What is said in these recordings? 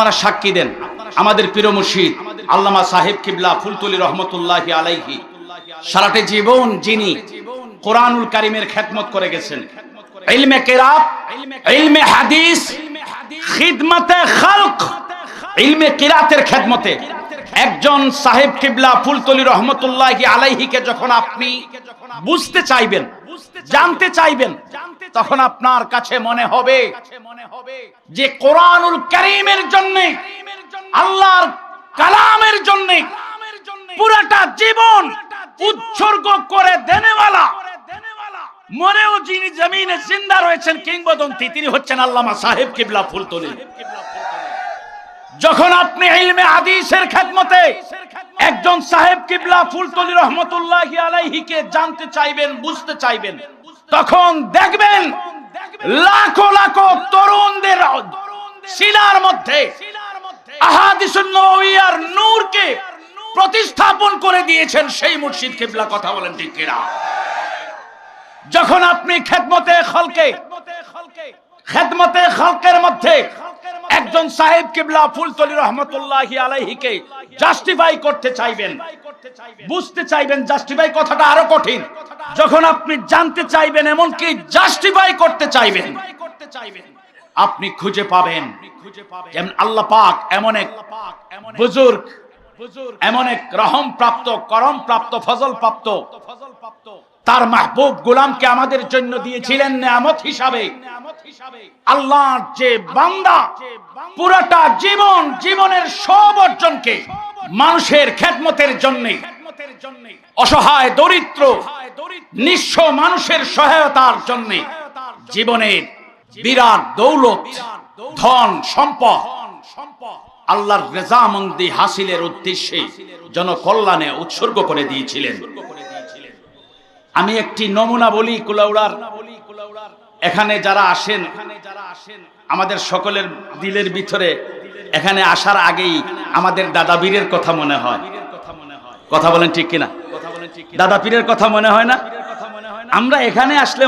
আপনারা সাক্ষী দেন। আমাদের প্রিয় মুর্শিদ আল্লামা সাহেব কিবলা ফুলতুলি রহমতুল্লাহ আলাইহি, সারাটে জীবন যিনি কোরআনুল কারিমের খেদমত করে গেছেন। ইলমে কেরাত, ইলমে হাদিস, খিদমতে খালক, ইলমে কিরাতের খেদমতে একজন সাহেব কিবলা ফুলতলি রহমতুল্লাহ আলাইহিকে যখন আপনি বুঝতে চাইবেন, জানতে চাইবেন, তখন আপনার কাছে মনে হবে যে কোরআনুল করিমের জন্য, আল্লাহর কালামের জন্য পুরাটা জীবন উৎসর্গ করে দেনেওয়ালা, মরেও যিনি জমিনে জিন্দা রয়েছেন কিংবদন্তি, তিনি হচ্ছেন আল্লামা সাহেব কিবলা ফুলতলি। যখন আপনি ইলমে হাদিসের খেদমতে একজন সাহেব কিবলা ফুলতলি রহমতুল্লাহ আলাইহিকে জানতে চাইবেন, বুঝতে চাইবেন, তখন দেখবেন লাখো লাখো তরুণদের শিলার মধ্যে আহাদিসুন নবওয়িয়ার নূরকে প্রতিস্থাপন করে দিয়েছেন সেই মুর্শিদ কিবলা, কথা বলেন ঠিক কিনা? যখন আপনি খেদমতে খলকে, খেদমতে খলকের মধ্যে একজন সাহেব কিবলা ফুলতলি রহমতুল্লাহি আলাইহিকে জাস্টিফাই করতে চাইবেন। বুঝতে চাইবেন জাস্টিফাই কথাটা আরও কঠিন। যখন আপনি জানতে চাইবেন এমনকি জাস্টিফাই করতে চাইবেন, আপনি খুঁজে পাবেন। যেমন আল্লাহ পাক এমন এক বুজুর্গ, এমন এক রহম প্রাপ্ত করম প্রাপ্ত ফজল প্রাপ্ত তার মাহবুব গোলামকে আমাদের জন্য দিয়েছিলেন নিয়ামত হিসাবে। আল্লাহর যে বান্দা পুরাটা জীবন জীবনের সব অর্জনকে মানুষের খেদমতের জন্য অসহায় দরিদ্র নিঃস্ব মানুষের সহায়তার জন্য জীবনের বিরাট দৌলত ধন সম্পদ আল্লাহর রেজামন্দি হাসিলের উদ্দেশ্যে জনকল্যাণে উৎসর্গ করে দিয়েছিলেন। আমি একটি নমুনা বলি কুলাউড়ার এখানে যারা আসেন, আমাদের সকলের দিলের ভিতরে, এখানে আসার আগেই আমাদের দাদা বীরের কথা মনে হয়। কথা বলেন ঠিক কিনা? দাদা পীরের কথা মনে হয় না? আমরা এখানে আসলে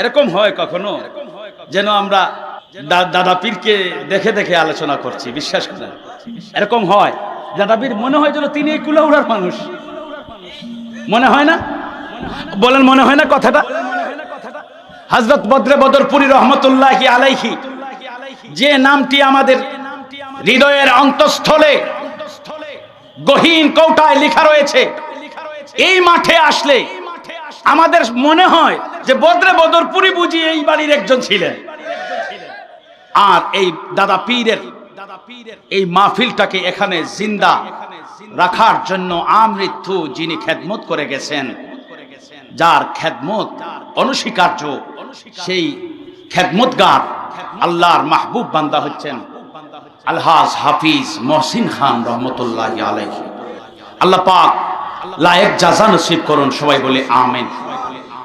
এরকম হয় কখনো? যেন আমরা দাদা পীরকে দেখে দেখে আলোচনা করছি, বিশ্বাস করেন? এরকম হয়। দাদা পীর মনে হয় যেন তিনি কুলাউড়ার মানুষ। মনে হয় না? বলেন মনে হয় না কথাটা? হজরত বদরে বদরপুরি রহমতুল্লাহ আলাইহি, যে নামটি আমাদের হৃদয়ের অন্তঃস্থলে গহীন কৌটায় লেখা রয়েছে। এই মাঠে আসলে আমাদের মনে হয় যে বদরে বদরপুরি বুঝি এই বাড়ির একজন ছিলেন। আর এই দাদা পীরের এই মাহফিলটাকে এখানে জিন্দা রাখার জন্য আমৃত্যু যিনি খেদমত করে গেছেন, যার খেদমত অনস্বীকার্য সেই খেদমতগার আল্লাহর মাহবুব বান্দা হচ্ছেন আলহাজ হাফিজ মহসিন খান রহমতুল্লাহ আলাইহি। আল্লাহ পাক লায়েক জাজা নসিব করুন, সবাই বলে আমেন।